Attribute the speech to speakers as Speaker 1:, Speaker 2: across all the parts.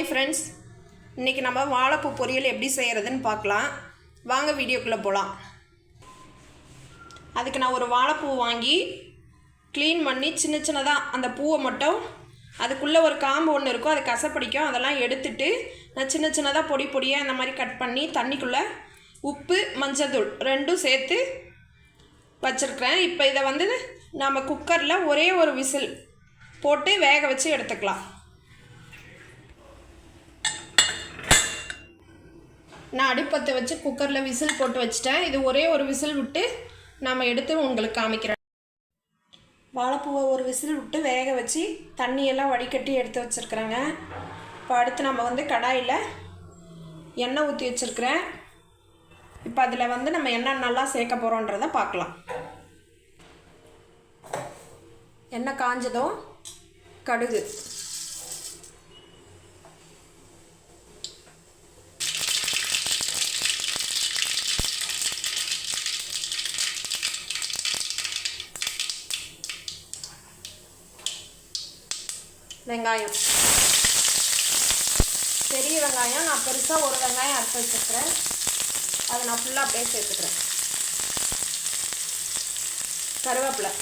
Speaker 1: Hi friends இன்றைக்கி நம்ம வாழைப்பூ பொரியல் எப்படி செய்கிறதுன்னு பார்க்கலாம். வாங்க வீடியோக்குள்ளே போகலாம் அதுக்கு நான் ஒரு வாழைப்பூ வாங்கி க்ளீன் பண்ணி சின்ன சின்னதாக அந்த பூவை மட்டும் அதுக்குள்ளே ஒரு காம்பு ஒன்று இருக்கும் அது கசப்படிக்கும் அதெல்லாம் எடுத்துட்டு நான் சின்ன சின்னதாக பொடி பொடியாக இந்த மாதிரி கட் பண்ணி தண்ணிக்குள்ளே உப்பு மஞ்சள்தூள் ரெண்டும் சேர்த்து வச்சுருக்கிறேன். இப்போ இதை வந்து நம்ம குக்கரில் ஒரே ஒரு விசில் போட்டு வேக வச்சு எடுத்துக்கலாம். நான் அடுப்பத்தை வச்சு குக்கரில் விசில் போட்டு வச்சிட்டேன். இது ஒரே ஒரு விசில் விட்டு நம்ம எடுத்து உங்களுக்கு காமிக்கிறேன். வாழைப்பூவை ஒரு விசில் விட்டு வேக வச்சு தண்ணியெல்லாம் வடிகட்டி எடுத்து வச்சுருக்குறேங்க. இப்போ அடுத்து நம்ம வந்து கடாயில் எண்ணெய் ஊற்றி வச்சுருக்குறேன். இப்போ அதில் வந்து நம்ம என்ன நல்லா சேர்க்க போகிறோன்றத பார்க்கலாம். எண்ணெய் காஞ்சதும் கடுகு. வெங்காயம். பெரிய வெங்காயம் நான் பெருசாக ஒரு வெங்காயம் அறுத்து வச்சுருக்கிறேன். அதை நான் ஃபுல்லாக அப்படியே சேர்த்துக்கிறேன் கருவேப்பிலை.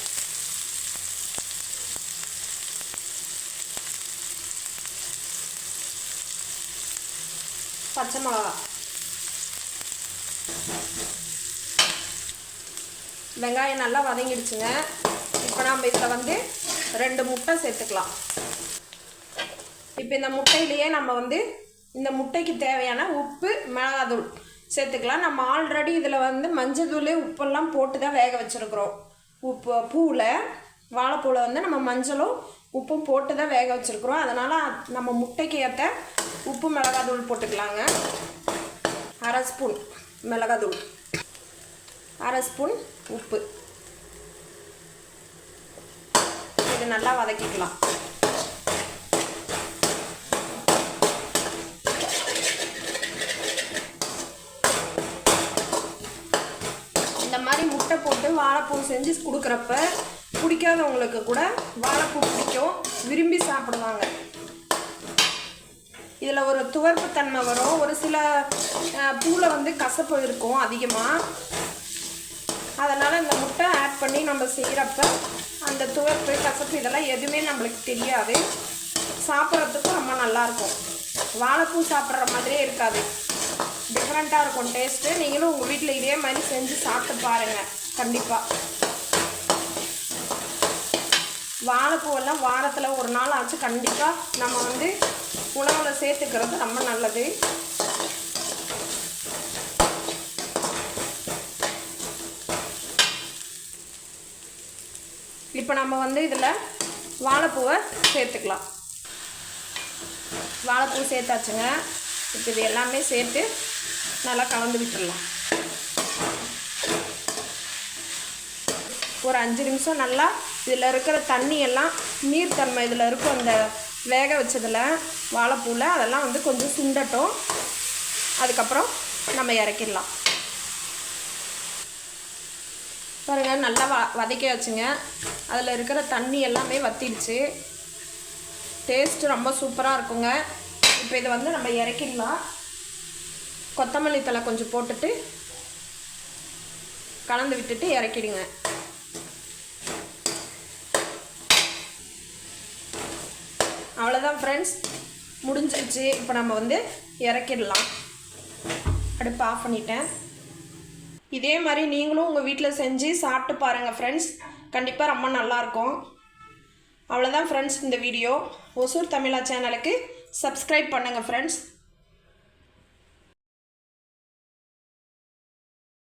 Speaker 1: பச்சை மிளகா. வெங்காயம் நல்லா வதங்கிடுச்சுங்க. இப்போ நம்ம இதில் வந்து ரெண்டு முட்டை சேர்த்துக்கலாம். இப்போ இந்த முட்டையிலேயே நம்ம வந்து இந்த முட்டைக்கு தேவையான உப்பு மிளகாத்தூள் சேர்த்துக்கலாம். நம்ம ஆல்ரெடி இதில் வந்து மஞ்சள் உப்பெல்லாம் போட்டு தான் வேக வச்சுருக்குறோம். உப்பு பூவில் வாழைப்பூவில் வந்து நம்ம மஞ்சளும் உப்பும் போட்டு தான் வேக வச்சுருக்குறோம். அதனால் நம்ம முட்டைக்கு ஏற்ற உப்பு மிளகாத்தூள் போட்டுக்கலாங்க. அரை ஸ்பூன் மிளகாத்தூள். அரை ஸ்பூன் உப்பு. இது நல்லா வதக்கிக்கலாம் இந்த மாதிரி முட்டை போட்டு வாழைப்பூ செஞ்சு கொடுக்குறப்ப பிடிக்காதவங்களுக்கு கூட வாழைப்பூ பிடிக்கும். விரும்பி சாப்பிடுவாங்க. இதில் ஒரு துவர்ப்பு தன்மை வரும். ஒரு சில பூவில் வந்து கசப்பு இருக்கும் அதிகமாக அதனால் இந்த முட்டை ஆட் பண்ணி நம்ம செய்கிறப்ப அந்த துவர்ப்பு கசப்பு இதெல்லாம் எதுவுமே நம்மளுக்கு தெரியாது. சாப்பிட்றதுக்கும் ரொம்ப நல்லாயிருக்கும் வாழைப்பூ சாப்பிட்ற மாதிரியே இருக்காது. டிஃப்ரெண்ட்டாக இருக்கும் டேஸ்ட்டு நீங்களும் உங்கள் வீட்டில் இதே மாதிரி செஞ்சு சாப்பிட்டு பாருங்கள் கண்டிப்பாக வாழைப்பூவெல்லாம் வாரத்தில் ஒரு நாள் ஆச்சு. கண்டிப்பாக நம்ம வந்து உணவில் சேர்த்துக்கிறது ரொம்ப நல்லது. இப்போ நம்ம வந்து இதில் வாழைப்பூவை சேர்த்துக்கலாம். வாழைப்பூ சேர்த்தாச்சுங்க. இப்போ இது எல்லாமே சேர்த்து நல்லா கலந்து விட்டுடலாம் ஒரு அஞ்சு நிமிஷம் நல்லா இதில் இருக்கிற தண்ணி எல்லாம் நீர்த்தன்மை இதில் இருக்கும் அந்த வேக வச்சதில் வாழைப்பூவில் அதெல்லாம் வந்து கொஞ்சம் சுண்டட்டும். அதுக்கப்புறம் நம்ம இறக்கிடலாம். பாருங்கள் நல்லா வ வதக்கி வச்சுங்க அதில் இருக்கிற தண்ணி எல்லாமே வத்திடுச்சு. டேஸ்ட்டு ரொம்ப சூப்பராக இருக்குங்க. இப்போ இதை வந்து நம்ம இறக்கிடலாம். கொத்தமல்லி தலை கொஞ்சம் போட்டுட்டு கலந்து விட்டுட்டு இறக்கிடுங்க. அவ்வளோதான் ஃப்ரெண்ட்ஸ் முடிஞ்சிருச்சு. இப்போ நம்ம வந்து இறக்கிடலாம். அடுப்பு ஆஃப் பண்ணிட்டேன். இதே மாதிரி நீங்களும் உங்கள் வீட்டில் செஞ்சு சாப்பிட்டு பாருங்கள் ஃப்ரெண்ட்ஸ் கண்டிப்பாக ரொம்ப நல்லாயிருக்கும் அவ்வளோதான் ஃப்ரெண்ட்ஸ் இந்த வீடியோ ஒசூர் தமிழா சேனலுக்கு சப்ஸ்கிரைப் பண்ணுங்கள் ஃப்ரெண்ட்ஸ்